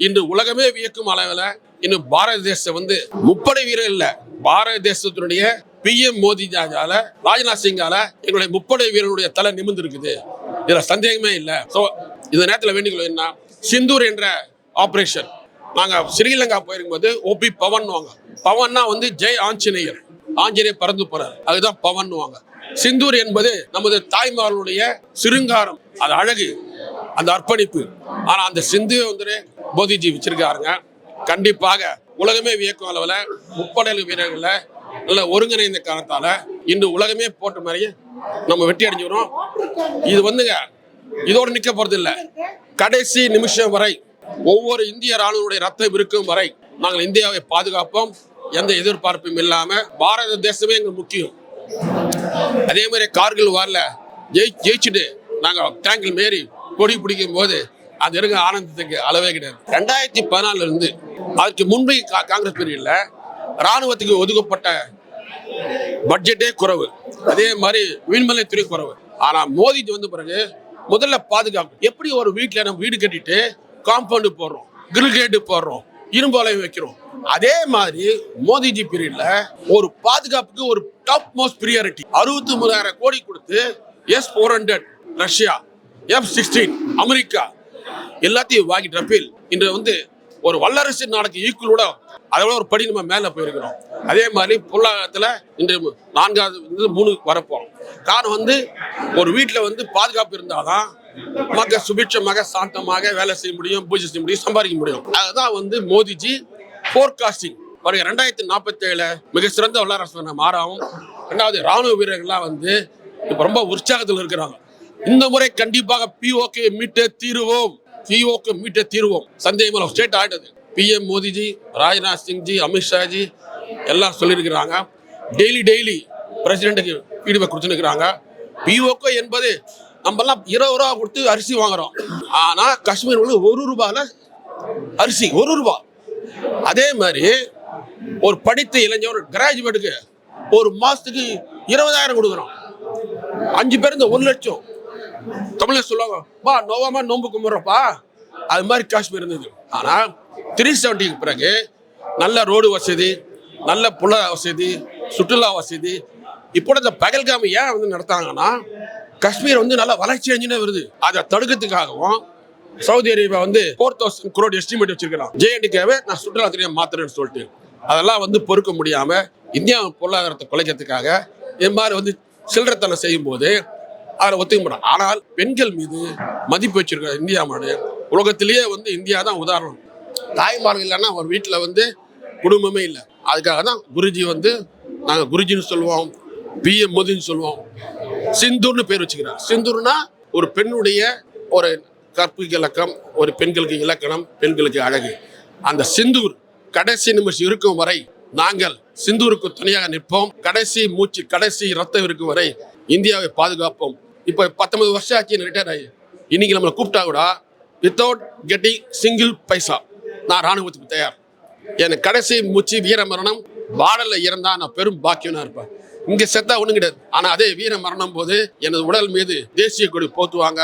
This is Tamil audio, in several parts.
இன்று உலகமே வியக்கும் அளவில் இன்னும் பாரத தேசம் வந்து முப்படை வீரர் இல்ல. பாரத தேசத்தினுடைய பி எம் மோதிஜால ராஜ்நாத் சிங்கால எங்களுடைய முப்படை வீரருடைய தலை நிமிர்ந்து இருக்குது இதுல சந்தேகமே இல்லை. ஸோ இந்த நேரத்தில் வேண்டிக்கொள்ள என்ன? சிந்தூர் என்ற ஆபரேஷன் நாங்க ஸ்ரீலங்கா போயிருக்கும் போது ஓபி பவன் வாங்க பவன்னா வந்து ஜெய் ஆஞ்சநேயர். ஆஞ்சநேயர் பறந்து போறாரு. அதுதான் பவன் வாங்க சிந்தூர் என்பது நமது தாய்மார்களுடைய சிருங்காரம். அது அழகு. அந்த அர்ப்பணிப்பு. ஆனா அந்த சிந்து வந்து மோதிஜி வச்சிருக்காருங்க. கண்டிப்பாக உலகமே வியக்கும் அளவில் முப்படல் வீரர்களில் நல்ல ஒருங்கிணைந்த காரணத்தால இன்று உலகமே போட்ட மாதிரியே நம்ம வெற்றி அடைஞ்சிக்கிறோம் இது வந்துங்க இதோடு நிற்க போறது இல்லை. கடைசி நிமிஷம் வரை ஒவ்வொரு இந்திய ராணுவனுடைய ரத்தம் இருக்கும் வரை நாங்கள் இந்தியாவை பாதுகாப்போம். எந்த எதிர்பார்ப்பும் இல்லாம பாரத தேசமே எங்களுக்கு முக்கியம். அதே மாதிரி கார்கில் வாரில் ஜெயி ஜெயிச்சுட்டு நாங்கள் டேங்கில் மேரி கொடி பிடிக்கும் போது அது இருக்கிற ஆனந்தத்துக்கு அளவே கிடையாது. ரெண்டாயிரத்தி பதினாலுல இருந்து அதுக்கு முன்பு கா- காங்கிரஸ் பீரியட்ல ராணுவத்துக்கு ஒதுக்கப்பட்ட பட்ஜெட்டே குறைவு. அதே மாதிரி விண்வெளித்துறை குறைவு. ஆனா மோதி வந்த பிறகு முதல்ல பாதுகாப்பு. எப்படி ஒரு வீட்டில் நம்ம வீடு கட்டிட்டு காம்பவுண்டு போடுறோம் கிரில் கேட்டு போடுறோம் இரும்பு வளையம் வைக்கிறோம். அதே மாதிரி மோதிஜி பீரியட்ல ஒரு பாதுகாப்புக்கு ஒரு டாப் மோஸ்ட் ப்ரியாரிட்டி அறுபத்தி மூணாயிரம் கோடி கொடுத்து S four hundred Russia F sixteen America எல்லாத்தையும் வாங்கி ரஃபேல் இன்று வந்து ஒரு வல்லரசு நாடுக்கு ஈக்குவலோட அதோட ஒரு படி நம்ம மேலே போயிருக்கிறோம். அதே மாதிரி பொருளாதாரத்தில் இன்று நான்காவது வந்து மூணு வரப்போகிறோம் காரணம் வந்து ஒரு வீட்டில் வந்து பாதுகாப்பு இருந்தால் தான் மக்கள் சுபிட்சமாக சாந்தமாக வேலை செய்ய முடியும் பூஜை செய்ய முடியும் சம்பாதிக்க முடியும். அதுதான் வந்து மோடிஜி போர்காஸ்டிங் வருகிற ரெண்டாயிரத்தி நாற்பத்தி ஏழு மிக சிறந்த வல்லரசு நம்ம மாறாவும் ரெண்டாவது ராணுவ வீரர்கள்லாம் வந்து இப்போ ரொம்ப உற்சாகத்தில் இருக்கிறாங்க. இந்த முறை கண்டிப்பாக பிஓகே மீட்டே தீருவோம். பிஓக்கு மீட்டே தீருவோம். சந்தேகம் ஸ்டேட் ஆயிட்டது. பிஎம் மோடிஜி ராஜ்நாத் சிங்ஜி அமித்ஷாஜி எல்லாம் சொல்லியிருக்கிறாங்க. டெய்லி டெய்லி பிரசிடென்ட்டுக்கு ஃபீட்பேக் கொடுத்துருக்கிறாங்க. பிஓகே என்பது நம்மலாம் இருபது ரூபா கொடுத்து அரிசி வாங்குறோம். ஆனால் காஷ்மீர் வந்து ஒரு ரூபாயில் அரிசி ஒரு ரூபா. அதே மாதிரி ஒரு படித்த இளைஞர் ஒரு கிராஜுவேட்டுக்கு ஒரு மாதத்துக்கு இருபதாயிரம் கொடுக்குறோம். அஞ்சு பேருந்து ஒரு லட்சம். தமிழ்ல சொல்லுவாங்க பா நோவாம நோம்பு கும்பிட்றப்பா. அது மாதிரி காஷ்மீர் இருந்தது. ஆனால் த்ரீ செவன்ட்டிக்கு பிறகு நல்ல ரோடு வசதி நல்ல புல வசதி சுற்றுலா வசதி. இப்போ இந்த பகல்காமி ஏன் வந்து நடத்தாங்கன்னா காஷ்மீர் வந்து நல்லா வளர்ச்சி அஞ்சுனே வருது. அதை தடுக்கிறதுக்காகவும் சவுதி அரேபியா வந்து ஃபோர் தௌசண்ட் குரோட் எஸ்டிமேட் வச்சிருக்கிறான். ஜேஎன்டிக்காவே நான் சுற்றுலாத்துறையை மாத்துறேன்னு சொல்லிட்டு. அதெல்லாம் வந்து பொறுக்க முடியாமல் இந்தியா பொருளாதாரத்தை குலைக்கிறதுக்காக இது மாதிரி வந்து சில்லறத்தனம் செய்யும்போது அதில் ஒத்துக்க மாட்டோம் ஆனால் பெண்கள் மீது மதிப்பு வச்சிருக்க இந்தியா மாடு உலகத்திலேயே வந்து இந்தியா தான் உதாரணம் தாய்மார்கள் இல்லைன்னா ஒரு வீட்டில் வந்து குடும்பமே இல்லை. அதுக்காக தான் குருஜி வந்து நாங்கள் குருஜின்னு சொல்லுவோம் பிஎம் மோதின்னு சொல்லுவோம். சிந்தூர்னு பேர் வச்சுக்கிறார். சிந்தூர்னா ஒரு பெண்ணுடைய ஒரு கற்புக்கு இலக்கம் ஒரு பெண்களுக்கு இலக்கணம் பெண்களுக்கு அழகு. அந்த சிந்தூர் கடைசி நிமிஷம் இருக்கும் வரை நாங்கள் சிந்தூருக்கு துணையாக நிற்போம். கடைசி மூச்சு கடைசி ரத்தம் இருக்கும் வரை இந்தியாவை பாதுகாப்போம். இப்போ பத்தொன்பது வருஷம் ஆச்சு ரிட்டையர் ஆகி. இன்னைக்கு நம்மளை கூப்பிட்டா கூட வித்தவுட் கெட்டிங் சிங்கிள் பைசா நான் ராணுவத்துக்கு தயார். எனக்கு கடைசி மூச்சு வீர மரணம் வாடலில் இறந்தா நான் பெரும் பாக்கியம்னா இருப்பேன். இங்கே செத்தா ஒன்றும் கிடையாது. ஆனால் அதே வீர மரணம் போது எனது உடல் மீது தேசிய கொடி போத்துவாங்க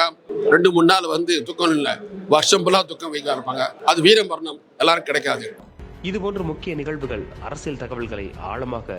ரெண்டு மூணு நாள் வந்து துக்கம் இல்லை. வருஷம் ஃபுல்லாக துக்கம் வைக்க இருப்பாங்க அது வீர மரணம். எல்லாரும் கிடைக்காது. இது போன்ற முக்கிய நிகழ்வுகள் அரசியல் தகவல்களை ஆழமாக